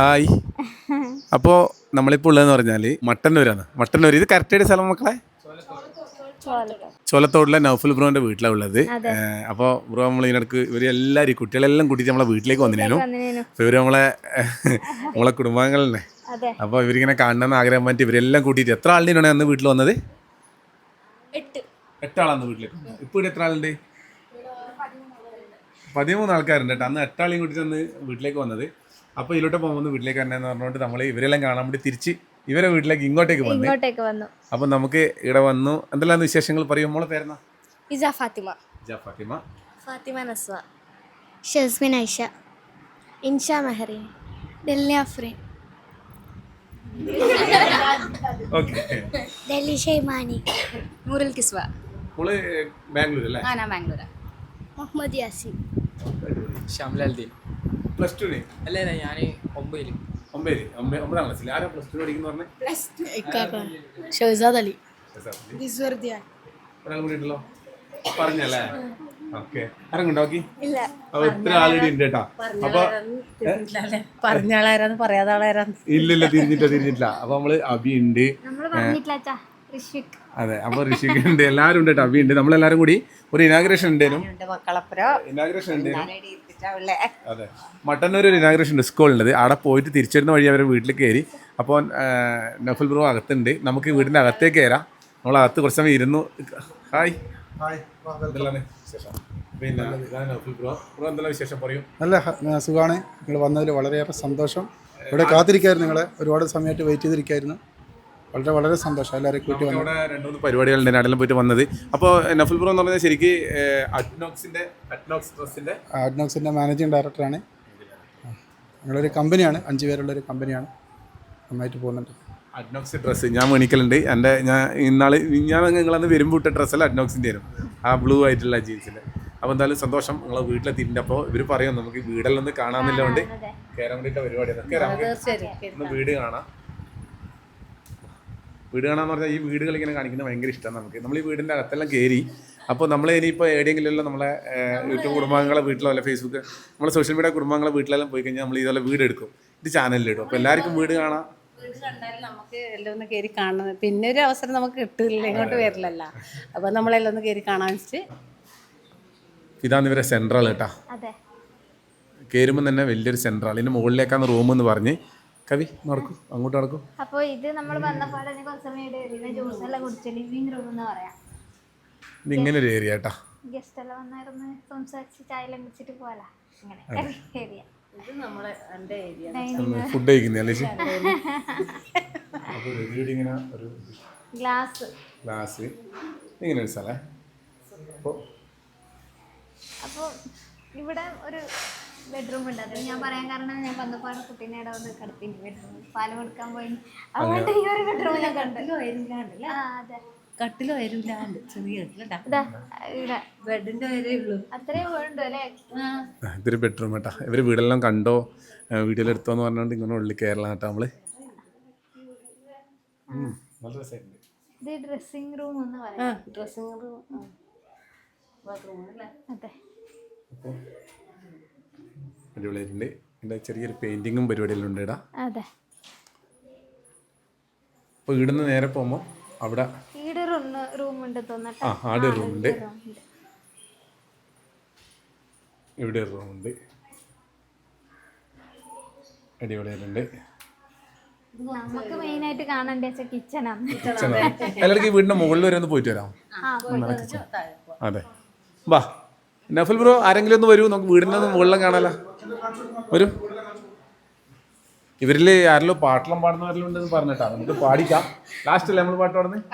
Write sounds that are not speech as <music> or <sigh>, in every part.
Hi. അപ്പോൾ നമ്മളിപ്പോൾ ഉള്ളതെന്ന് പറഞ്ഞാൽ മട്ടന്നൂരാണ്. മട്ടന്നൂർ ഇത് കറക്റ്റ് സ്ഥലം മക്കളെ? ചോലത്തോടുള്ള നൗഫൽ ബ്രോന്റെ വീട്ടിലാണ് ഉള്ളത്. അപ്പോൾ ബ്രോ നമ്മൾ ഇതിനിടക്ക് ഇവർ എല്ലാവരും കുട്ടികളെല്ലാം കൂട്ടിയിട്ട് നമ്മളെ വീട്ടിലേക്ക് വന്നിനു വന്നിനു. അപ്പോൾ ഇവർ നമ്മളെ നമ്മളെ കുടുംബാംഗങ്ങളെ അപ്പോൾ ഇവരിങ്ങനെ കാണണമെന്ന് ആഗ്രഹം പറ്റി ഇവരെല്ലാം കൂട്ടിയിട്ട് എത്ര ആളിനാണ് അന്ന് വീട്ടിൽ വന്നത്? എട്ട്. എട്ടാളാണ് വീട്ടിലേക്ക്. ഇപ്പോൾ ഇവിടെ എത്ര ആളുണ്ട്? പതിമൂന്ന് ആൾക്കാരുണ്ട് കേട്ടോ. അന്ന് എട്ടാളെയും കൂട്ടിയിട്ട് അന്ന് വീട്ടിലേക്ക് വന്നത്. അപ്പോൾ ഇതിലോട്ട് പോകുമ്പോൾ വീട്ടിലേക്ക് തന്നെ പറഞ്ഞുകൊണ്ട് നമ്മൾ ഇവരെല്ലാം കാണാൻ വേണ്ടി തിരിച്ച് ഇവരെ വീട്ടിലേക്ക് ഇങ്ങോട്ടേക്ക് വന്നു. ഇങ്ങോട്ടേക്ക് വന്നു. അപ്പോൾ നമുക്ക് ഇവിടെ വന്നു. എന്തെല്ലാം വിശേഷങ്ങൾ പറയും? മോളെ പേരുന്ന ഇജ ഫാത്തിമ. ജാ ഫാത്തിമ. ഫാത്തിമ നസ്വ. ഷസ്മിൻ ഐഷ. ഇൻഷ മെഹറീൻ ഡെല്ലി അഫ്രീൻ. ഓക്കെ. ഡെല്ലി ഷൈമാനി നൂറുൽ കിസ്വ. മോൾ ബാംഗ്ലൂർ അല്ലേ ആന ബാംഗ്ലൂർ മുഹമ്മദ് യാസിൻ. ഷംലൽദീൻ പ്ലസ് ടു അല്ല അല്ല ഞാൻ ഒമ്പതിൽ. ഒമ്പതിൽ? ഒമ്പത് ക്ലാസ്സിൽ ആരാ പ്ലസ് ടു പഠിക്കുന്ന പറഞ്ഞേ? ഷഹസാദ് അലി. ഒരാൾ കൂടി ഉണ്ടല്ലോ? പറഞ്ഞല്ലേ? ഓക്കെ. ആൾറെഡി ഉണ്ട് കേട്ടാ. അപ്പൊ പറഞ്ഞ ആളാരാന്ന് പറയാതെ ആളാരാന്ന് ഇല്ല ഇല്ല തിരിഞ്ഞിട്ടില്ല തിരിഞ്ഞിട്ടില്ല. അപ്പൊ നമ്മൾ അബി ഉണ്ട്. അതെ അപ്പൊ ഋഷിക് ഉണ്ട്. എല്ലാരും ഉണ്ട് കേട്ടോ. അബി ഉണ്ട്. നമ്മളെല്ലാരും കൂടി ഒരു ഇനാഗ്രേഷൻ ഉണ്ടേനും. ഇനാഗ്രേഷൻ ഉണ്ടേനും. അതെ. മട്ടന്നൂർ ഒരു ഇനാഗ്രേഷൻ ഉണ്ട് ഉള്ളത് അവിടെ പോയിട്ട് തിരിച്ചു വരുന്ന വഴി അവരെ വീട്ടിൽ കയറി. അപ്പോൾ നഫൽ ബ്രോ അകത്തുണ്ട്. നമുക്ക് വീടിന്റെ അകത്തേക്ക് കയറാം. നമ്മൾ അകത്ത് കുറച്ച് സമയം ഇരുന്നു. ഹായ്. ഹായ്. പിന്നെ നഫൽ ബ്രോ. ബ്രോ എന്തെല്ലാം വിശേഷം? പറയും. നല്ല സുഖമാണ് നിങ്ങൾ വന്നതിൽ വളരെയേറെ സന്തോഷം. ഇവിടെ കാത്തിരിക്കായിരുന്നു നിങ്ങളെ. ഒരുപാട് സമയമായിട്ട് വെയിറ്റ് ചെയ്തിരിക്കായിരുന്നു. വളരെ വളരെ സന്തോഷം. എല്ലാവരെയും കൂട്ടി വന്നു. ഇവിടെ രണ്ട് മൂന്ന് പരിപാടികളുണ്ട് അവിടെല്ലാം പോയിട്ട് വന്നത്. അപ്പോൾ നഫുൽ ബ്രോ എന്ന് പറഞ്ഞാൽ ശരിക്ക് അഡ്നോക്സിന്റെ അഡ്നോക്സ് ഡ്രസ്സിന്റെ അഡ്നോക്സിന്റെ മാനേജിങ് ഡയറക്ടറാണ്. ഞങ്ങളൊരു കമ്പനിയാണ് അഞ്ച് പേരുള്ള ഒരു കമ്പനിയാണ്. നന്നായിട്ട് പോകുന്നുണ്ട്. അഡ്നോക്സ് ഡ്രസ്സ്. ഞാൻ മേണിക്കലുണ്ട് എന്റെ ഞാൻ ഇന്നാൾ ഞാൻ നിങ്ങളന്ന് വരുമ്പോൾ ഇട്ട ഡ്രസ്സല്ല അഡ്നോക്സിന്റെ ആയിരുന്നു. ആ ബ്ലൂ ആയിട്ടുള്ള ജീൻസിന്റെ അപ്പോൾ എന്തായാലും സന്തോഷം. നിങ്ങളെ വീട്ടിലെത്തിയിട്ടുണ്ട്. അപ്പോൾ ഇവർ പറയും നമുക്ക് വീടെല്ലാം ഒന്ന് കാണാമെന്നില്ലോണ്ട് കയറാൻ വേണ്ടിയിട്ട് പരിപാടിയാണ്. കയറാം വീട് കാണാം. വീട് കാണാന്ന് പറഞ്ഞാൽ ഈ വീടുകൾ ഇങ്ങനെ കാണിക്കുന്നത് ഭയങ്കര ഇഷ്ടമാണ് നമുക്ക്. നമ്മൾ ഈ വീടിന്റെ അകത്തെല്ലാം കയറി അപ്പോൾ നമ്മൾ ഇനിയിപ്പോൾ എവിടെയെങ്കിലും നമ്മളെ യൂട്യൂബ് കുടുംബാംഗങ്ങളെ വീട്ടിലോ അല്ലെ ഫേസ്ബുക്ക് നമ്മളെ സോഷ്യൽ മീഡിയ കുടുംബാംഗങ്ങളെ വീട്ടിലെല്ലാം പോയി കഴിഞ്ഞാൽ നമ്മൾ ഇതുപോലെ വീട് എടുക്കും. ഇത് ചാനലിലിടും അപ്പോൾ എല്ലാവർക്കും വീട് കാണാം. വീട് കണ്ടാലും നമുക്ക് എല്ലാം ഒന്ന് കയറി കാണുന്നത് പിന്നെ ഒരു അവസരം നമുക്ക് കിട്ടില്ല ഇങ്ങോട്ട് വരില്ലല്ലോ. അപ്പൊ നമ്മളെല്ലാം ഒന്ന് കയറി കാണാൻ വെച്ചിട്ട് ഇതാണ് ഇവരെ സെൻട്രൽ കേട്ടാ അതെ. കയറുമ്പോൾ തന്നെ വലിയൊരു സെൻട്രൽ ഇതിന്റെ മുകളിലേക്കാണ് റൂം എന്ന് പറഞ്ഞ് കവി നടക്കും. അങ്ങോട്ട് നടക്കും. അപ്പൊ ഇത് നമ്മൾ വന്ന തന്നെ കുറച്ച് സമയം ഇവിടെ ജ്യൂസ് എല്ലാം കുടിച്ച് ലിവിങ് റൂം എന്ന് പറയാം. ഇത് ഇങ്ങനെ ഒരു ഏരിയ കേട്ടാ ഗസ്റ്റ് എല്ലാം വന്നായിരുന്നു സംസാരിച്ച് ചായ എല്ലാം കുടിച്ചിട്ട് പോലാ അങ്ങനെ ഏരിയ ഫുഡ് കഴിക്കുന്നല്ലേ അപ്പോൾ ഇങ്ങനെ ഒരു ഗ്ലാസ് ഗ്ലാസ് ഇങ്ങനെ ഒരു സ്ഥലം. അപ്പോൾ അപ്പോൾ ഇവിടെ ഒരു ബെഡ്റൂം ഉണ്ട്. അത് ഞാൻ പറയാൻ കാരണം ഞാൻ വന്നപ്പോൾ കുട്ടീനെ ഇട വന്ന് കിടത്തിന് ബെഡ്റൂം പാൽ കൊടുക്കാൻ പോയി അങ്ങോട്ട് ഈ ഒരു ബെഡ്റൂം ഞാൻ കണ്ടു. ആ അതെ. കട്ടിലോ ചെറിയ ബെഡിന്റെ ഉള്ളൂ. അത്രയും വേണ്ടു അല്ലേ? ഇതൊരു ബെഡ്റൂം കേട്ടാ ഇവർ വീടെല്ലാം കണ്ടോ? വീഡിയോയിൽ എടുത്തോന്ന് പറഞ്ഞുകൊണ്ട് ഇങ്ങനെ ഉള്ളിൽ കേരള കേട്ടോ നമ്മൾ. ഇത് ഡ്രസ്സിംഗ് റൂം എന്ന് പറയാം. ഡ്രസ്സിംഗ് റൂം അതെ. അടിപൊളിയായിട്ടുണ്ട്. എന്റെ ചെറിയൊരു പെയിന്റിങ്ങും പരിപാടിയിലുണ്ട് ഇടാ അതെ. അപ്പോൾ ഇവിടുന്ന് നേരെ പോകുമ്പോൾ അവിടെ ഈടെ റൂം ഉണ്ട് തോന്നട്ടെ. ആ ആടെ റൂമുണ്ട് ഇവിടെ ഒരു റൂമുണ്ട് അടിപൊളിയായിട്ടുണ്ട്. നമുക്ക് മെയിൻ ആയിട്ട് കാണേണ്ട കിച്ചണാണ് എല്ലാവർക്കും വീടിന്റെ മുകളിൽ വരെ ഒന്ന് പോയിട്ട് വരാം. അതെ. വാ. നഫൽ ബ്രോ ആരെങ്കിലും ഒന്ന് വരൂ. നമുക്ക് വീടിന്റെ മുകളിലും കാണാലോ. വരൂ. ഇവരിൽ ആരെല്ലോ പാട്ടെല്ലാം പാടുന്നവരെല്ലാം ഉണ്ടെന്ന് പറഞ്ഞിട്ടാ. നമുക്ക് പാടിക്കാം. ലാസ്റ്റ് അല്ലേ നമ്മൾ പാട്ട് പാടുന്നത്.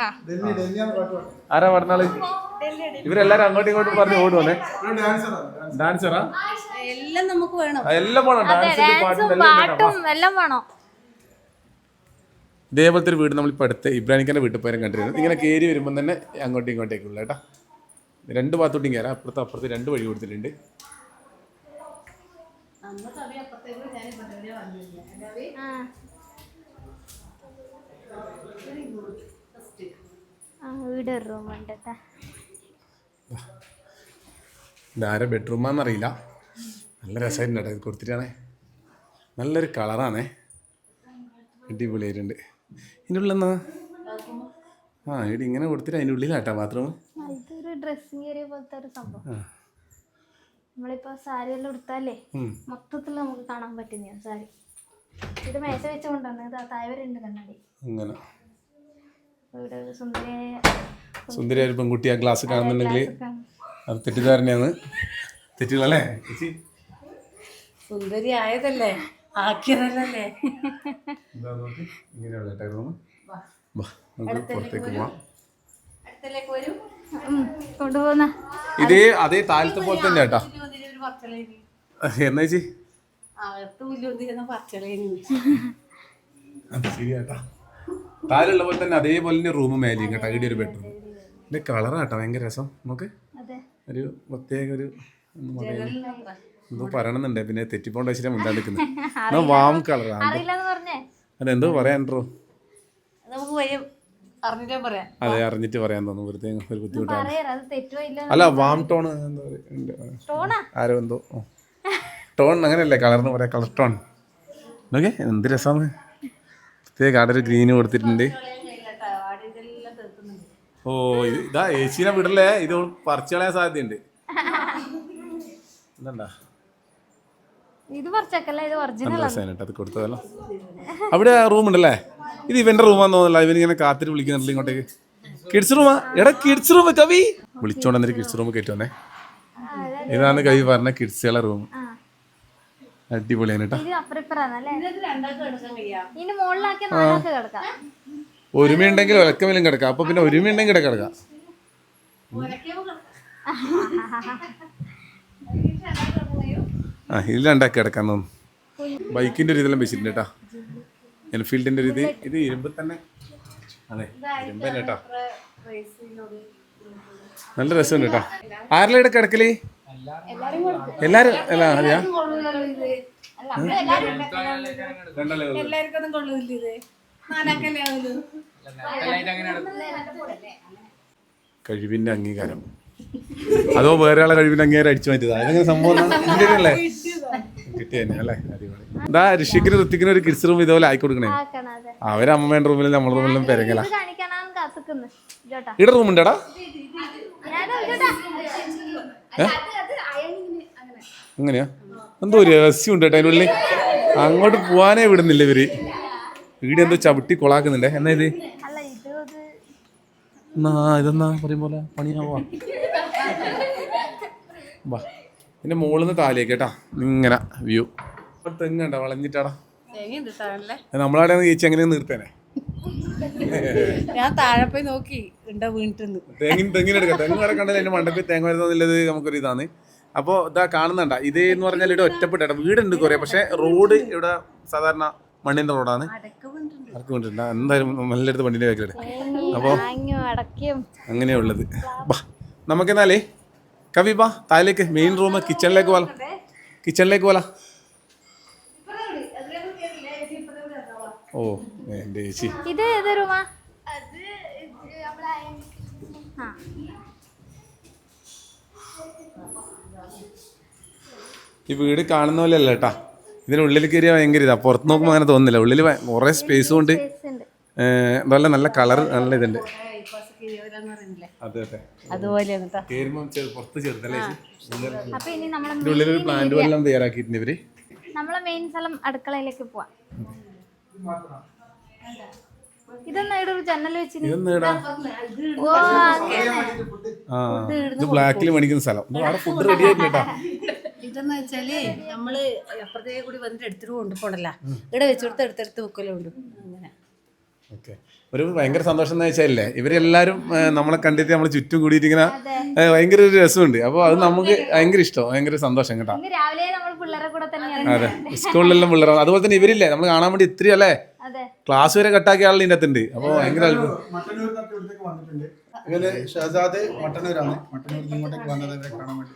ആരാ പാടുന്നാൾ ഇവരെല്ലാരും അങ്ങോട്ടും ഇങ്ങോട്ടും പറഞ്ഞ് ഓടുവന്നേ ഡാൻസറാ എല്ലാം നമുക്ക് വേണം. എല്ലാം ഡാൻസ് പാട്ടും എല്ലാം വേണം. വാ. പാട്ടും എല്ലാം വേണോ. ഇതേപോലത്തെ ഒരു വീട് നമ്മൾ ഇപ്പൊ അടുത്ത് ഇബ്രാഹിമിന്റെ വീട്ടിൽ പോയാലും കണ്ടിരുന്നു. ഇങ്ങനെ കയറി വരുമ്പോൾ തന്നെ അങ്ങോട്ടും ഇങ്ങോട്ടേക്കുള്ള കേട്ടോ. രണ്ട് ഭാഗത്തോട്ടും കയറാം അപ്പുറത്ത് അപ്പുറത്ത് രണ്ട് വഴി കൊടുത്തിട്ടുണ്ട്. ഇവിടെ ഒരു റൂം ഉണ്ട് ട്ടാ. ഇതാരെ ബെഡ്റൂമാണെന്നറിയില്ല നല്ല രസമായിട്ടുണ്ട് കേട്ടോ ഇത് കൊടുത്തിട്ടാണേ. നല്ലൊരു കളറാണേ അടിപൊളിയായിട്ടുണ്ട്. ഇതിന്റെ ഉള്ളിലെന്നാ ആ ഇവിടെ ഇങ്ങനെ കൊടുത്തിട്ട് അതിന്റെ ഉള്ളിലാട്ടാ ബാത്റൂം ആ, ഡ്രസ്സിങ് ഏരിയ പോലത്തെ ഒരു സംഭവം. നമ്മളിപ്പോ സാരി എല്ലാം ഉടുത്താലേ മൊത്തത്തിൽ നമുക്ക് കാണാൻ പറ്റുന്ന സാരി ഇത് മേശ വെച്ചുകൊണ്ടാണ് ഇത് താഴെ വരെ ഉണ്ട് കണ്ണാടി. അങ്ങനെ. ഇവിടെ ഒരു സുന്ദരിയായ സുന്ദരിയായ പെൺകുട്ടി ആ ഗ്ലാസ് കാണുന്നുണ്ടെങ്കിൽ കാണും. അത് തെറ്റിദ്ധാരണയാണ്. തെറ്റുകളല്ലേ സുന്ദരി ആയതല്ലേ? ആക്കിയതല്ലേ? ഇതാ നോക്ക്. ഇങ്ങനെയുള്ള പുറത്തേക്ക് പോവാം. കൊണ്ടുപോകുന്ന. ഇതേ അതേ താഴത്തെ പോലെ തന്നെ കേട്ടോ. എന്നാ ചേച്ചി? അത് ശരിയാട്ടാ താഴെയുള്ള പോലെ തന്നെ അതേപോലെ തന്നെ റൂം മേലെ കേട്ടോ. ഇവിടെ ഒരു ബെഡ്റൂം ഇതിന്റെ കളറാട്ടോ ഭയങ്കര രസം. നമുക്ക് അതെ. ഒരു പ്രത്യേക ഒരു. എന്തോ പറയണമെന്നുണ്ട് പിന്നെ തെറ്റിപ്പോണ്ട് വെച്ചിട്ട് മുണ്ടാണ്ടിരിക്കുന്നത് വാം കളറാണ് അതെന്തോ പറയാൻ നമുക്ക് വരും. അതെ അറിഞ്ഞിട്ട് പറയാൻ തോന്നുന്നു. വെറുതെ ഒരു ബുദ്ധിമുട്ടാണ്. അല്ല വാം ടോൺ ആരോ എന്തോ. ടോൺ അങ്ങനെയല്ലേ കളർന്ന് പറയാം? Colour tone. ഓക്കെ എന്ത് രസമാണ്. പ്രത്യേക ആടെ ഒരു ഗ്രീന് കൊടുത്തിട്ടുണ്ട്. ഓ ഇത് ഇതാ ഏച്ചീനെ വിടല്ലേ? ഇത് പറിച്ചു കളയാൻ സാധ്യതയുണ്ട്. എന്താ ഇത് പറിച്ചേക്കല്ല ഇത് ഒറിജിനൽ അത് കൊടുത്തതല്ലോ. അവിടെ റൂം ഉണ്ടല്ലേ? ഇത് ഇവന്റെ റൂമാന്ന് തോന്നുന്നില്ല. ഇവനിങ്ങനെ കാത്തിരി വിളിക്കുന്നുണ്ടല്ലോ ഇങ്ങോട്ടേക്ക്. കിഡ്സ് റൂമാ എടാ കിഡ്സ് റൂം കവി. വിളിച്ചോണ്ട് വന്നിട്ട് കിഡ്സ് റൂം കയറ്റി വന്നേ. ഇതാണ് കവി പറഞ്ഞ കിഡ്സുകളെ റൂം അടിപൊളിയാണ് കേട്ടോ. ഒരുമയുണ്ടെങ്കിൽ ഒലക്കമേലും കിടക്കാം. അപ്പൊ പിന്നെ ഒരുമയുണ്ടെങ്കിൽ കിടക്കാം. ആ ഇതിൽ രണ്ടാക്കി കിടക്കാൻ തോന്നുന്നു. ബൈക്കിന്റെ ഒരു ഇതെല്ലാം വെച്ചിട്ടുണ്ട് കേട്ടോ. എൻഫീൽഡിന്റെ രീതി ഇത് ഇത് ഇരുമ്പ് തന്നെ. അതെ ഇരുമ്പ് തന്നെ കേട്ടോ. നല്ല രസമുണ്ട് കേട്ടോ. ആരെല്ലാം ഇവിടെ കിടക്കൽ? എല്ലാരും അല്ല അറിയാ കഴിവിന്റെ അംഗീകാരം. അതോ വേറെ ആളെ കഴിവിന്റെ അംഗീകാരം അടിച്ചു മാറ്റിയതാ? അതെങ്ങനെ സംഭവം? <laughs> അല്ലേ തന്നെ അല്ലേ? അടിപൊളി. എന്താ ഋഷിക്കിന് ഋത്തിക്കിന് ഒരു കിഡ്സ് റൂം ഇതുപോലെ ആയി കൊടുക്കണേ അവരെ അമ്മമ്മേന്റെ റൂമിലും നമ്മുടെ റൂമിലും പെരങ്ങല ഇവിടെ റൂം ഉണ്ടടാ. എങ്ങനെയാ എന്തോ രഹസ്യം ഉണ്ട് കേട്ടോ അതിനുള്ളിൽ. അങ്ങോട്ട് പോവാനേ വിടുന്നില്ല ഇവർ. വീട് എന്തോ ചവിട്ടി കൊളാക്കുന്നുണ്ടേ. എന്നാ ഇത്? ഇതെന്നാ പറയും പോലെ പണിയാവാ. വാ. പിന്നെ മുകളിൽ നിന്ന് താലേക്ക് കേട്ടാ. ഇങ്ങനെ വ്യൂ തെങ്ങണ്ട വളഞ്ഞിട്ടാടാ നമ്മളവിടെ ചേച്ചി എങ്ങനെ നിർത്തേനെ. ഞാൻ താഴെ പോയി നോക്കി ഉണ്ടോ വീണിട്ടുണ്ട് തെങ്ങിന് തെങ്ങിനെടുക്കാം തെങ്ങ് വരെ കണ്ടാൽ അതിന്റെ മണ്ടക്ക് തേങ്ങ വരുന്നത് നമുക്കൊരു ഇതാണ്. അപ്പോൾ ഇതാ കാണുന്നുണ്ട. ഇത് എന്ന് പറഞ്ഞാൽ ഇവിടെ ഒറ്റപ്പെട്ട വീടുണ്ട് കുറേ പക്ഷേ റോഡ് ഇവിടെ സാധാരണ മണ്ണിന്റെ റോഡാണ് ആർക്ക് കൊണ്ടിട്ടുണ്ട് എന്തായാലും നല്ലടുത്ത് വണ്ടിന്റെ ബാക്കിലിടെ അപ്പോൾ അങ്ങനെയുള്ളത് നമുക്കെന്നാലേ കവി വാ താഴേക്ക് മെയിൻ റൂം കിച്ചണിലേക്ക് പോലെ കിച്ചണിലേക്ക് പോലെ ഓ എന്റെ ചേച്ചി. ഇത് ഏത് റൂമാ ആ? ഈ വീട് കാണുന്ന പോലെ അല്ല കേട്ടാ ഇതിനുള്ളിൽ കയറിയാൽ ഭയങ്കര ഇതാ. പുറത്ത് നോക്കുമ്പോൾ അങ്ങനെ തോന്നുന്നില്ല. ഉള്ളിൽ കുറേ സ്പേസും ഉണ്ട്. ഉണ്ട്. നല്ല നല്ല കളർ നല്ല ഇതുണ്ട്. അതെ അതെ. അതുപോലെയാണ് കേട്ടോ കയറുമ്പോൾ ചെറു- അപ്പൊ ഇനി നമ്മളെ ഇതിന്റെ ഉള്ളിൽ ഒരു പ്ലാന്റ് എല്ലാം തയ്യാറാക്കിയിട്ടുണ്ട് ഇവർ. നമ്മളെ മെയിൻ സ്ഥലം അടുക്കളയിലേക്ക് പോവാം. ഇതെന്നാ ഇവിടെ ഒരു ജനൽ വെച്ചിന് ഇതൊന്നും ഇടാ ഓ ഇത് ബ്ലാക്കിൽ മേടിക്കുന്ന സ്ഥലം. ഇത് ഫുഡ് റെഡി ആയിട്ടില്ല ഇതെന്ന് വെച്ചാൽ നമ്മൾ അപ്പുറത്തേക്ക് കൂടി വന്നിട്ട് എടുത്തിട്ട് കൊണ്ടുപോകണല്ല ഇവിടെ വെച്ചെടുത്ത് എടുത്തെടുത്ത് വെക്കലുണ്ട്. ഓക്കെ. ഒരു ഭയങ്കര സന്തോഷം എന്ന് വെച്ചാലേ ഇവരെല്ലാരും നമ്മളെ കണ്ടിട്ട് നമ്മളെ ചുറ്റും കൂടിയിട്ട് ഇങ്ങനെ ഭയങ്കര ഒരു രസമുണ്ട്. അപ്പോൾ അത് നമുക്ക് ഭയങ്കര ഇഷ്ടം ഭയങ്കര സന്തോഷം കേട്ടോ. അതെ. സ്കൂളിലെല്ലാം പിള്ളേർ അതുപോലെ തന്നെ ഇവരില്ലേ നമ്മൾ കാണാൻ വേണ്ടി ഇത്രയും അല്ലേ? അതെ. ക്ലാസ് വരെ കട്ടാക്കിയ ആളുടെ ഇതിന്റെ അകത്തുണ്ട്. അപ്പോൾ ഭയങ്കര അത്ഭുതം. മട്ടന്നൂരിന്നൊക്കെ വന്നിട്ടുണ്ട്. ഇവർ ഷഹസാദ് മട്ടന്നൂരാണ്. മട്ടന്നൂരിൽ നിന്ന് ഇങ്ങോട്ടേക്ക് വന്നത് ഇവരെ കാണാൻ വേണ്ടി.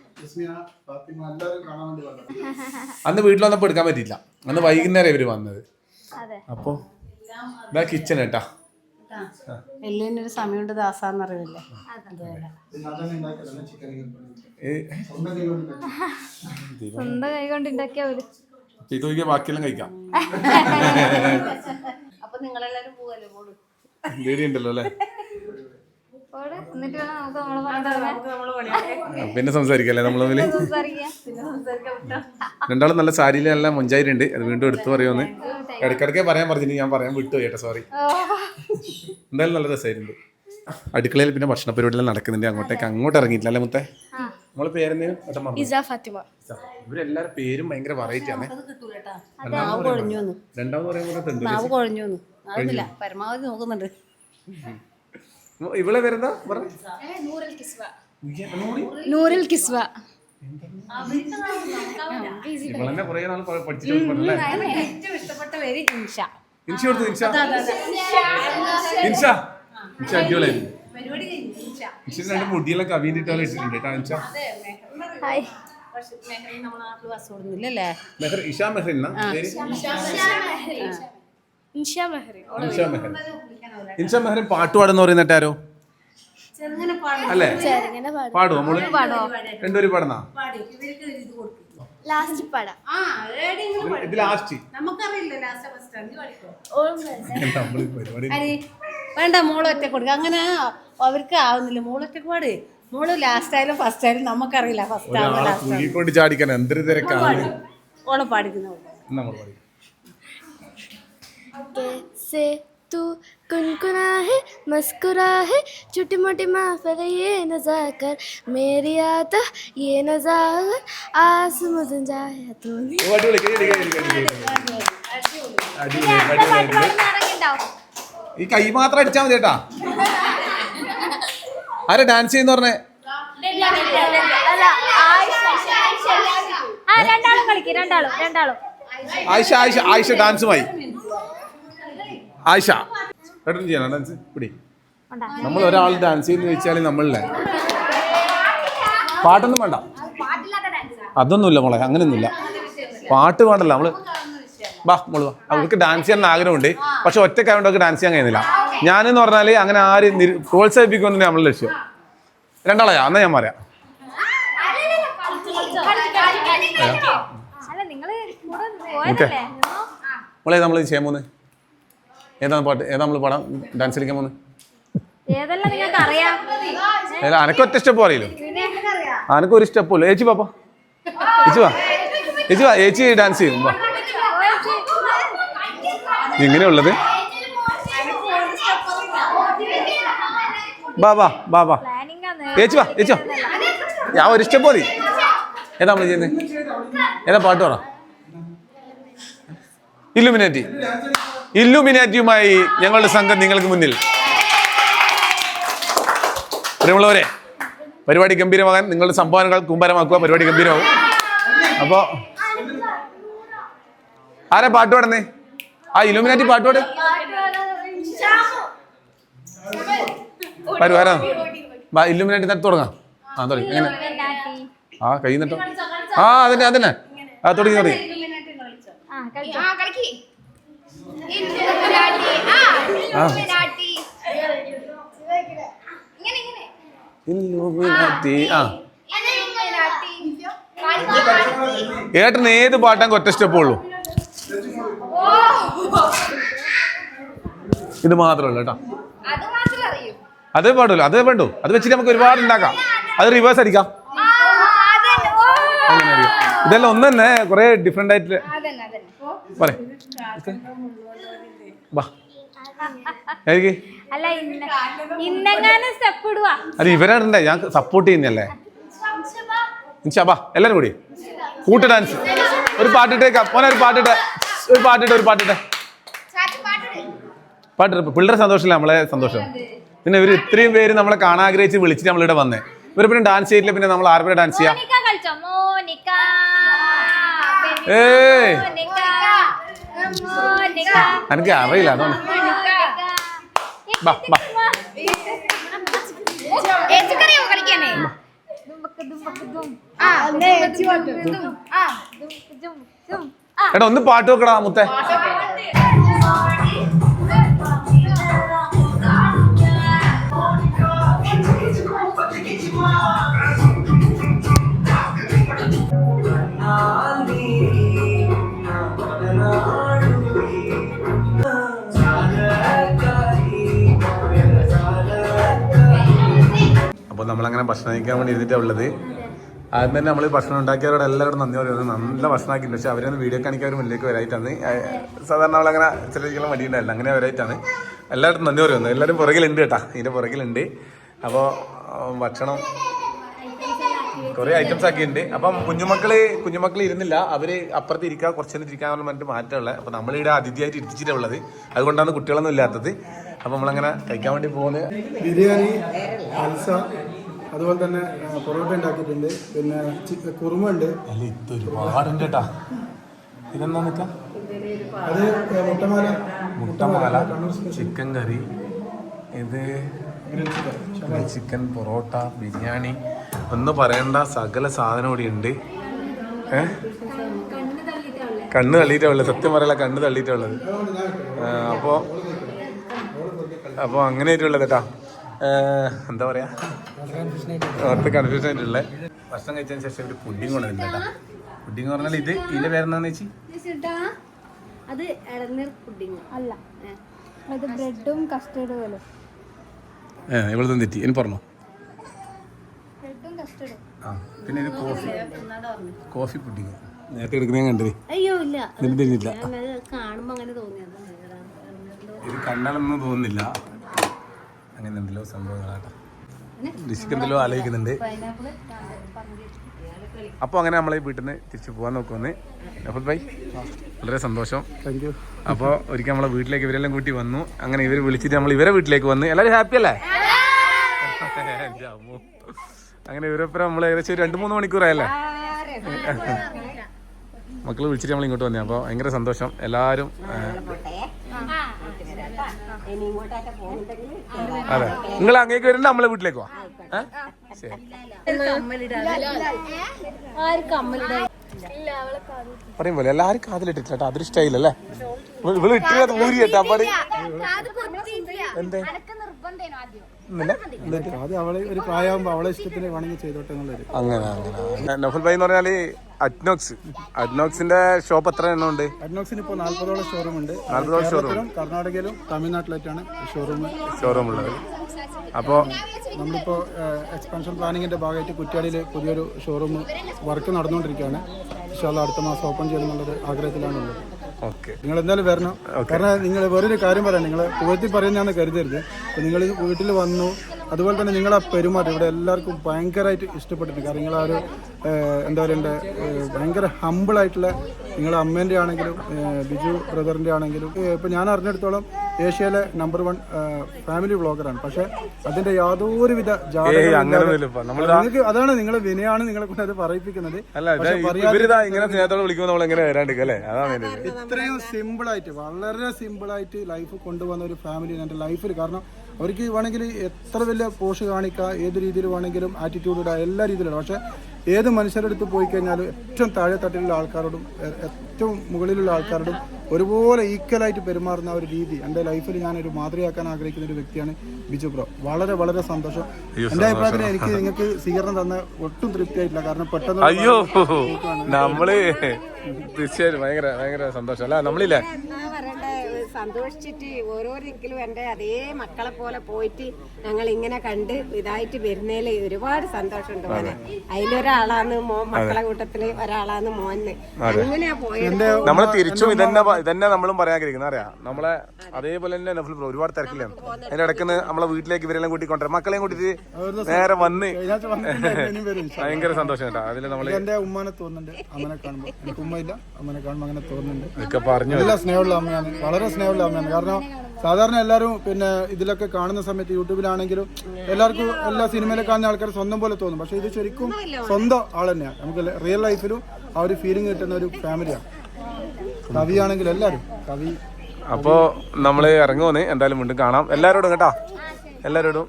ഫാത്തിമ എല്ലാവരും കാണാൻ വേണ്ടി വന്നത്. അന്ന് വീട്ടിൽ വന്നപ്പോൾ എടുക്കാൻ പറ്റിയില്ല. അന്ന് വൈകുന്നേരം ഇവർ വന്നത്. അതെ. അപ്പോൾ ഇതാ കിച്ചൺ കേട്ടാ എല്ലിനൊരു ഒരു സമയമുണ്ട് ദാസാന്ന് അറിയില്ലേ? സ്വന്തം കൈ കൊണ്ട് കൈ കൊണ്ട് ഉണ്ടാക്കിയ ഒരു ഇത് നോക്കിയാൽ ബാക്കിയെല്ലാം കഴിക്കാം. <laughs> അപ്പൊ നിങ്ങളെല്ലാരും പോവല്ലേ ഉണ്ടല്ലോ അല്ലേ? പിന്നെ സംസാരിക്കല്ലേ നമ്മൾ തമ്മിൽ രണ്ടാളും നല്ല സാരിയിൽ നല്ല മൊഞ്ചായിട്ടുണ്ട്. അത് വീണ്ടും എടുത്തു പറയുമെന്ന് ഇടയ്ക്കിടയ്ക്ക് പറയാൻ പറഞ്ഞിട്ട് ഞാൻ പറയാൻ വിട്ടു കേട്ടോ സോറി എന്തായാലും നല്ല രസമായിട്ടുണ്ട് അടുക്കളയിൽ പിന്നെ ഭക്ഷണ പരിപാടിയെല്ലാം നടക്കുന്നുണ്ട്. അങ്ങോട്ടേക്ക് അങ്ങോട്ട് ഇറങ്ങിയിട്ടില്ല അല്ലേ മുത്തേ? നമ്മളെ ഇവരെല്ലാരും പേരും ഭയങ്കര വെറൈറ്റി ആണ്. രണ്ടാമത് പറയുമ്പോൾ പരമാവധി നോക്കുന്നുണ്ട്. ഇവളെ പേരെന്താ? പറ. നൂറിൽ കിസ്വ. ഇവളെന്നെ കുറേ നാൾ പഠിച്ചിട്ട് ഇഷ്ടപ്പെട്ട പേര് ഇൻഷ. ഇൻഷ കൊടുത്തു ഇൻഷ? ഇൻഷ. ഇൻഷ അടിപൊളിയായിരുന്നു. പരിപാടി കഴിഞ്ഞു ഇൻഷ. ഇൻഷ രണ്ട് മുടിയെല്ലാം കവിഞ്ഞിട്ട് പോലെ ഇട്ടിട്ടുണ്ട് കേട്ടോ ഇൻഷ. ഹായ്. മെഹറിൻ നമ്മളെ നാട്ടിൽ മെഹർ ഇഷ ഇൻഷ മെഹറി ഇൻഷാ ഇൻഷാ മെഹറിൻ പാട്ട് പാടുന്ന പറയുന്നിട്ട് ആരോ? അല്ലേ? ചെറുങ്ങനെ പാടും. പാടുവോ നമ്മൾ രണ്ടുപേരും പാടുന്ന? പാടി. ഇവർക്ക് ഇത് കൊടുക്കും. ലാസ്റ്റ് പാടാം. ഇത് ലാസ്റ്റ്. വേണ്ട മോൾ ഒറ്റ കൊടുക്കുക അങ്ങനെ അവർക്ക് ആവുന്നില്ല. മോൾ ഒറ്റ പാട്. മോൾ ലാസ്റ്റ് ആയാലും ഫസ്റ്റ് ആയാലും നമുക്കറിയില്ല ഫസ്റ്റ് ആവുന്ന ഒരാളെ ലാസ്റ്റ് കുഴിക്കൊണ്ട് ചാടിക്കാൻ എന്തൊരു തിരക്കാണ്. ഓളെ പാടിക്കുന്ന നമ്മൾ कैसे तू गुनगुना है मस्कुरा है छोटी मोटी महफिल ये नजाकर मेरी आता ये नजाकर आस मुझे जाए तो नहीं ഓ, അടിപൊളി കൈ അടി, കൈ അടി, കൈ അടി, കൈ അടി. അടിപൊളി അടിപൊളിയായിട്ടുണ്ട്. ഈ കൈ മാത്രം അടിച്ചാൽ മതി കേട്ടാ ആരാ ഡാൻസ് ചെയ്യുന്ന പറഞ്ഞേ ആ രണ്ടാളും കളിക്കും രണ്ടാളും രണ്ടാളും ആയിഷ ആയിഷ ആയിഷ ഡാൻസുമായി ആയിഷ. പെട്ടെന്ന് ചെയ്യണം ഡാൻസ് പിടി. നമ്മൾ ഒരാൾ ഡാൻസ് ചെയ്യുന്ന ചോദിച്ചാൽ നമ്മളിലെ പാട്ടൊന്നും വേണ്ട. അതൊന്നുമില്ല മോളെ അങ്ങനെയൊന്നുമില്ല. പാട്ട് പാടല്ല നമ്മൾ ബാ മോൾ വാ. അവർക്ക് ഡാൻസ് ചെയ്യാൻ ആഗ്രഹമുണ്ട്. പക്ഷെ ഒറ്റക്കായതുകൊണ്ട് അവർക്ക് ഡാൻസ് ചെയ്യാൻ കഴിയുന്നില്ല. ഞാനെന്ന് പറഞ്ഞാൽ അങ്ങനെ ആര് പ്രോത്സാഹിപ്പിക്കുമെന്ന് നമ്മളെ ലക്ഷ്യം. രണ്ടാളെയാ? എന്നാ ഞാൻ പറയാം. നിന്നോ? മോളെ നമ്മൾ ചെയ്യാൻ പോകുന്നത് ഏതാണ് പാട്ട്? ഏതാ നമ്മൾ പാടാം ഡാൻസ് കളിക്കാൻ പോകുന്നത് ഏതെല്ലാം നിങ്ങൾക്ക് അറിയാം? ഏതാ അനക്ക് ഒറ്റ സ്റ്റെപ്പ് അറിയില്ലോ അനക്ക് ഒരു സ്റ്റെപ്പ് ഇല്ല ഏച്ചി പാപ്പ. ഏച്ചി വാ. ഏച്ചി വാ ഏച്ചി ഡാൻസ് ചെയ്യും. വാ. ഇങ്ങനെയുള്ളത് ബാബാ ആണ് ഏച്ചി വാ ഏച്ചി വാ. ഞാൻ ഒരു സ്റ്റെപ്പ് മതി ഏതാ നമ്മൾ ചെയ്യുന്നത് ഏതാ പാട്ട് പറ? ഇല്ലുമിനാറ്റി ഇല്ലുമിനാറ്റിയുമായി ഞങ്ങളുടെ സംഘം നിങ്ങൾക്ക് മുന്നിൽ. പ്രിയമുള്ളവരെ പരിപാടി ഗംഭീരമാകാൻ നിങ്ങളുടെ സംഭാവനകൾ കുമ്പാരമാക്കുക പരിപാടി ഗംഭീരമാകും. അപ്പോ ആരാ പാട്ട് പാടുന്നേ? ആ ഇലുമിനാറ്റി പാട്ട് പാട്. വരൂ ആരാ? ബാ ഇല്ലുമിനാറ്റി നട്ട് തുടങ്ങാം. ആ തുടങ്ങി. എങ്ങനെ? ആ കൈ നട്ടോ ആ അതന്നെ അതന്നെ ആ തുടങ്ങി തുടങ്ങി ആ കളിച്ചോ ആ ഇല്ലുമിനാറ്റി ആ ഏട്ടൻ ഏത് പാട്ടാൻ ഒറ്റ സ്റ്റെപ്പ് ഉള്ളൂ ഇത് മാത്രമല്ല കേട്ടോ. അത് അറിയൂ അതേ പാടുള്ളൂ. അതേ വേണ്ടു അത് വെച്ചിട്ട് നമുക്ക് ഒരുപാട് ഉണ്ടാക്കാം. അത് റിവേഴ്സ് അടിക്കാം. അങ്ങനെ അടിക്കാം. ഇതെല്ലാം ഒന്ന് തന്നെ കുറെ ഡിഫറെന്റ് ആയിട്ട് അല്ല ഇവരാണ്ടേ ഞാൻ സപ്പോർട്ട് ചെയ്യുന്നല്ലേ ബാ എല്ലാരും കൂടി. കൂട്ട് ഡാൻസ് ഒരു പാട്ടിട്ടേക്കാം മോനെ ഒരു പാട്ടിട്ട് ഒരു പാട്ടിട്ട് ഒരു പാട്ടിട്ടെ പാട്ടിട്ട് പിള്ളേരെ സന്തോഷമില്ല നമ്മളെ സന്തോഷം? പിന്നെ ഇവർ ഇത്രയും പേര് നമ്മളെ കാണാഗ്രഹിച്ച് വിളിച്ചിട്ട് നമ്മളിവിടെ വന്നേ. ഇവർ പിന്നെ ഡാൻസ് ചെയ്തില്ല പിന്നെ നമ്മൾ ആരുടെ ഡാൻസ് ചെയ്യാം? ദുംബക്ക് ദും ദും ആ എടാ ഒന്ന് പാട്ട് വെക്കടാ മുത്തേ. നമ്മളങ്ങനെ ഭക്ഷണം കഴിക്കാൻ വേണ്ടി ഇരുന്നിട്ടാണ് ഉള്ളത്. ആദ്യം തന്നെ നമ്മൾ ഭക്ഷണം ഉണ്ടാക്കിയവരോട് എല്ലാവരോടും നന്ദി പറയുന്നത് നല്ല ഭക്ഷണം ആക്കി പക്ഷെ അവരൊന്ന് വീഡിയോ കാണിക്കാൻ മുന്നിലേക്ക് വരായിട്ടാണ്. സാധാരണ സാധാരണ നമ്മളങ്ങനെ ചില മടിയുണ്ടായില്ല അങ്ങനെ വരായിട്ടാണ്. എല്ലാവരും നന്ദി പറയുന്നത് എല്ലാവരും പുറകിലുണ്ട് കേട്ടാ. ഇതിന്റെ പുറകിലുണ്ട്. അപ്പോൾ ഭക്ഷണം കുറേ ഐറ്റംസ് ആക്കിയിട്ടുണ്ട്. അപ്പം കുഞ്ഞുമക്കൾ കുഞ്ഞുമക്കൾ ഇരുന്നില്ല. അവർ അപ്പുറത്ത് ഇരിക്കുക കുറച്ച് നേരം ഇരിക്കാൻ പറഞ്ഞിട്ട് മാറ്റമുള്ളത് അപ്പം നമ്മളിവിടെ അതിഥിയായിട്ട് ഇരിച്ചിട്ടുള്ളത് അതുകൊണ്ടാണ് കുട്ടികളൊന്നും ഇല്ലാത്തത്. അപ്പം നമ്മളങ്ങനെ കഴിക്കാൻ വേണ്ടി പോകുന്നത്. ബിരിയാണി അതുപോലെ തന്നെ പൊറോട്ട ഉണ്ടാക്കിയിട്ടുണ്ട്. പിന്നെ കുറുമ ഉണ്ട്. അല്ല ഇത് ഒരുപാടുണ്ട് കേട്ടാ ഇതെന്താ നിൽക്കാം അത് മുട്ടമാല. മുട്ടമാല ചിക്കൻ കറി. ഇത് ചിക്കൻ പൊറോട്ട ബിരിയാണി. ഒന്നും പറയണ്ട സകല സാധനം കൂടി ഉണ്ട്. ഏ? കണ്ണ് തള്ളിയിട്ടുള്ളത് സത്യം പറയല കണ്ണ് തള്ളിയിട്ടുള്ളത് അപ്പോൾ അപ്പോൾ അങ്ങനെ ആയിട്ടുള്ളത് കേട്ടാ എന്താ പറയാ? ഓർത്ത് കൺഫ്യൂഷൻ ആയിട്ടുള്ള. ഭക്ഷണം കഴിച്ചതിന് ശേഷം ഒരു പുഡിങ് കൊണ്ടുവരുന്നുണ്ട് കേട്ടാ. പുഡിങ് പറഞ്ഞാൽ ഇത് ഇതിന്റെ പേരെന്താന്ന് വെച്ചി അത് ഇളനീർ പുഡിങ് അല്ല. അത് ബ്രെഡും കസ്റ്റേർഡും പോലെ. ഇവിടെ തെറ്റി. പറഞ്ഞോ? ആ പിന്നെ ഇത് കോഫി. കോഫി പുഡിങ് നേരത്തെ എടുക്കുന്ന കണ്ടത് അയ്യോ ഇല്ല. ഇതിന് തരുന്നില്ല അത് കാണുമ്പോ അങ്ങനെ തോന്നിയത് ഇത് കണ്ടാലൊന്നും തോന്നുന്നില്ല. അങ്ങനെ എന്തെല്ലോ സംഭവങ്ങളാട്ടോ. ഡിസ്ക് എന്തെല്ലോ ആലോചിക്കുന്നുണ്ട്. അപ്പോൾ അങ്ങനെ നമ്മളെ വീട്ടിൽ നിന്ന് തിരിച്ചു പോകാൻ നോക്കുമെന്ന് നഫൽ ബൈ വളരെ സന്തോഷം. താങ്ക് യു അപ്പോൾ ഒരിക്കൽ നമ്മളെ വീട്ടിലേക്ക് ഇവരെല്ലാം കൂട്ടി വന്നു. അങ്ങനെ ഇവർ വിളിച്ചിട്ട് നമ്മൾ ഇവരെ വീട്ടിലേക്ക് വന്നു എല്ലാവരും ഹാപ്പി അല്ലേ? അങ്ങനെ ഇവരൊപ്പം നമ്മൾ ഏകദേശം ഒരു രണ്ട് മൂന്ന് മണിക്കൂറായല്ലേ? മക്കൾ വിളിച്ചിട്ട് നമ്മൾ ഇങ്ങോട്ട് വന്നേ. അപ്പോൾ ഭയങ്കര സന്തോഷം. എല്ലാവരും അതെ. നിങ്ങൾ അങ്ങേക്ക് വരുന്നുണ്ട് നമ്മളെ വീട്ടിലേക്ക്? വാ പറയും പോലെ എല്ലാവരും കാതിലിട്ടിട്ടില്ല കേട്ടോ അതൊരു സ്റ്റൈലല്ലേ? ഇവൾ ഇട്ടില്ല ഊരി കേട്ടോ അപ്പാട് എന്തേ? നിർബന്ധേനോ ഇന്നില്ല? ആദ്യം അവളെ ഒരു പ്രായമാകുമ്പോൾ അവളെ ഇഷ്ടത്തിന് വേണമെങ്കിൽ ചെയ്തോട്ടെ എന്നുള്ളൊരു അങ്ങനെ അങ്ങനെ. നഫൽ ഭായി എന്ന് പറഞ്ഞാൽ അഡ്നോക്സ്. അഡ്നോക്സിന്റെ ഷോപ്പ് എത്ര എണ്ണം ഉണ്ട്? അഡ്നോക്സിന് ഇപ്പോൾ നാൽപ്പതോളം ഷോറൂം ഉണ്ട്. നാൽപ്പതോളം ഷോറൂം കർണാടകയിലും തമിഴ്നാട്ടിലായിട്ടാണ് ഷോറൂം ഷോറൂം ഉള്ളത്. അപ്പോൾ നമ്മളിപ്പോൾ എക്സ്പാൻഷൻ പ്ലാനിങ്ങിന്റെ ഭാഗമായിട്ട് കുറ്റ്യാടിയിൽ പുതിയൊരു ഷോറൂം വർക്ക് നടന്നുകൊണ്ടിരിക്കുകയാണ്. ഇൻഷാല്ല അടുത്ത മാസം ഓപ്പൺ ചെയ്യണമെന്നുള്ളത് ആഗ്രഹത്തിലാണുള്ളത് ഓക്കെ. നിങ്ങൾ എന്തായാലും വരണം കാരണം നിങ്ങൾ വേറൊരു കാര്യം പറയാം. നിങ്ങൾ പുകഴ്ത്തി പറയുന്നതാണ് കരുതരുത്. നിങ്ങൾ വീട്ടിൽ വന്നു. അതുപോലെ തന്നെ നിങ്ങളെ പെരുമാറ്റം. ഇവിടെ എല്ലാവർക്കും ഭയങ്കരമായിട്ട് ഇഷ്ടപ്പെട്ടിട്ടുണ്ട്. കാരണം നിങ്ങൾ ആ ഒരു എന്താ പറയണ്ടേ ഭയങ്കര ഹമ്പിളായിട്ടുള്ള നിങ്ങളുടെ അമ്മേന്റെ ആണെങ്കിലും ബിജു ബ്രദറിന്റെ ആണെങ്കിലും ഇപ്പം ഞാൻ അറിഞ്ഞിടത്തോളം ഏഷ്യയിലെ നമ്പർ വൺ ഫാമിലി ബ്ലോഗറാണ് പക്ഷെ അതിന്റെ യാതൊരുവിധ നിങ്ങൾക്ക് അതാണ് നിങ്ങളെ വിനയാണ് നിങ്ങളെ കൊണ്ട് അത് പറയിപ്പിക്കുന്നത്. ഇത്രയും സിമ്പിൾ ആയിട്ട് വളരെ സിമ്പിൾ ആയിട്ട് ലൈഫ് കൊണ്ടുപോകുന്ന ഒരു ഫാമിലി എന്റെ ലൈഫിൽ കാരണം അവർക്ക് വേണമെങ്കിൽ എത്ര വലിയ പോഷ് കാണിക്കുക ഏത് രീതിയിൽ വേണമെങ്കിലും ആറ്റിറ്റ്യൂഡ് ഇടുക എല്ലാ രീതിയിലും പക്ഷേ ഏത് മനുഷ്യരുടെ അടുത്ത് പോയി കഴിഞ്ഞാലും ഏറ്റവും താഴെ തട്ടിലുള്ള ആൾക്കാരോടും ഏറ്റവും മുകളിലുള്ള ആൾക്കാരോടും ഒരുപോലെ ഈക്വലായിട്ട് പെരുമാറുന്ന ഒരു രീതി എന്റെ ലൈഫിൽ ഞാൻ ഞാനൊരു മാതൃകയാക്കാൻ ആഗ്രഹിക്കുന്ന ഒരു വ്യക്തിയാണ് ബിജു ബ്രോ. വളരെ വളരെ സന്തോഷം. എന്റെ അഭിപ്രായത്തിൽ എനിക്ക് നിങ്ങൾക്ക് സ്വീകരണം തന്ന ഒട്ടും തൃപ്തിയായിട്ടില്ല. കാരണം പെട്ടെന്ന് അയ്യോ നമ്മൾ തീർച്ചയായിട്ടും ഭയങ്കര ഭയങ്കര സന്തോഷം. അല്ല നമ്മളില്ലേ? സന്തോഷിച്ചിട്ട് ഓരോരിക്കലും എന്റെ അതേ മക്കളെ പോലെ പോയിട്ട് ഞങ്ങൾ ഇങ്ങനെ കണ്ട് ഇതായിട്ട് വരുന്നതിൽ ഒരുപാട് സന്തോഷമുണ്ട് മോനെ. അതിലൊരാളാന്ന് മോൻ മക്കളെ കൂട്ടത്തിൽ ഒരാളാന്ന് മോന്. അങ്ങനെയാ പോയത് നമ്മളെ തിരിച്ചും ഇതന്നെ ഇതന്നെ നമ്മളും പറയാൻ അറിയാം. നമ്മളെ അതേപോലെ തന്നെ നഫൽ ബ്രോ ഒരുപാട് തിരക്കിലാണ് അതിന്റെ ഇടയ്ക്ക് നമ്മളെ വീട്ടിലേക്ക് ഇവരെല്ലാം കൂട്ടി കൊണ്ടുവരാം. മക്കളെയും കൂട്ടിട്ട് നേരെ വന്ന് <laughs> ഭയങ്കര സന്തോഷം കേട്ടോ. അതിൽ നമ്മൾ എന്റെ ഉമ്മനെ തോന്നുന്നുണ്ട്. അമ്മനെ കാണുമ്പോൾ എനിക്ക് ഉമ്മയില്ല. അമ്മനെ കാണുമ്പോൾ അങ്ങനെ തോന്നുന്നുണ്ട്. പറഞ്ഞു? നല്ല സ്നേഹമുള്ള അമ്മയാണ്. വളരെ സ്നേഹമുള്ള അമ്മയാണ് കാരണം സാധാരണ എല്ലാവരും പിന്നെ ഇതിലൊക്കെ കാണുന്ന സമയത്ത് യൂട്യൂബിലാണെങ്കിലും എല്ലാവർക്കും എല്ലാ സിനിമയിലെ കാണുന്ന ആൾക്കാർ സ്വന്തം പോലെ തോന്നും. പക്ഷെ ഇത് ശരിക്കും സ്വന്തം ആൾ തന്നെയാണ് നമുക്ക് റിയൽ ലൈഫിലും ആ ഒരു ഫീലിംഗ് കിട്ടുന്ന ഒരു ഫാമിലിയാണ് കവിയാണെങ്കിലും എല്ലാവരും കവി. അപ്പോ നമ്മൾ ഇറങ്ങുമെന്ന് എന്തായാലും വീണ്ടും കാണാം. എല്ലാരോടും കേട്ടാ. എല്ലാരോടും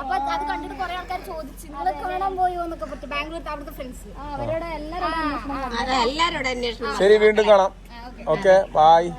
അപ്പൊ അത് കണ്ടിട്ട് കുറെ ആൾക്കാർ ചോദിച്ചു. നിങ്ങൾ കാണാൻ പോയോ എന്നൊക്കെ പറ്റി ബാംഗ്ലൂരിൽ അവിടുത്തെ ഫ്രണ്ട്സ് അവരോട് എല്ലാവരോടും അത് എല്ലാവരോടും അന്വേഷണം. ശരി വീണ്ടും കാണാം. ഓക്കെ. ബായ്